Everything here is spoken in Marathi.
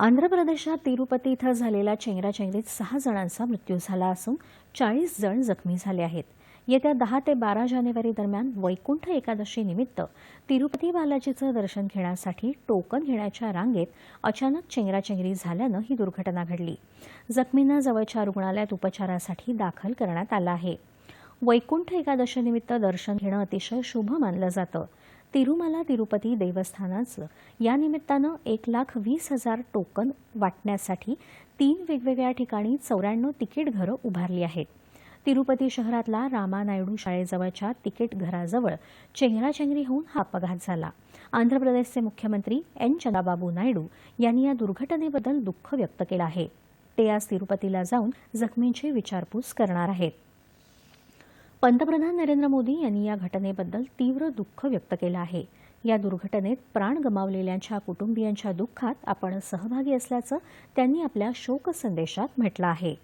आंध्र प्रदेशात तिरुपती इथं झालेल्या चेंगराचेंगरीत सहा जणांचा मृत्यू झाला असून चाळीस जण जखमी झाले आहेत. येत्या दहा ते बारा जानेवारी दरम्यान वैकुंठ एकादशी निमित्त तिरुपती बालाजीचं दर्शन घेण्यासाठी टोकन घेण्याच्या रांगेत अचानक चेंगराचेंगरी झाल्यानं ही दुर्घटना घडली. जखमींना जवळच्या रुग्णालयात उपचारासाठी दाखल करण्यात आलं आहे. वैकुंठ एकादशीनिमित्त दर्शन घेणं अतिशय शुभ मानलं जातं. तिरुमाला तिरुपती देवस्थानाचं. या निमित्तानं एक लाख वीस हजार टोकन वाटण्यासाठी तीन वेगवेगळ्या ठिकाणी चौऱ्याण्णव तिकीट घरं उभारली आहेत. तिरुपती शहरातला रामानायडू शाळेजवळच्या तिकीट घराजवळ चेंगराचेंगरी होऊन हा अपघात झाला. आंध्र प्रदेशचे मुख्यमंत्री एन. चंद्राबाबू नायडू यांनी या दुर्घटनेबद्दल दुःख व्यक्त केलं आहे. ते आज तिरुपतीला जाऊन जखमींची विचारपूस करणार आहेत. पंतप्रधान नरेंद्र मोदी यांनी या घटनेबद्दल तीव्र दुःख व्यक्त केलं आहे. या दुर्घटनेत प्राण गमावलेल्यांच्या कुटुंबियांच्या दुःखात आपण सहभागी असल्याचं त्यांनी आपल्या शोक संदेशात म्हटलं आहे.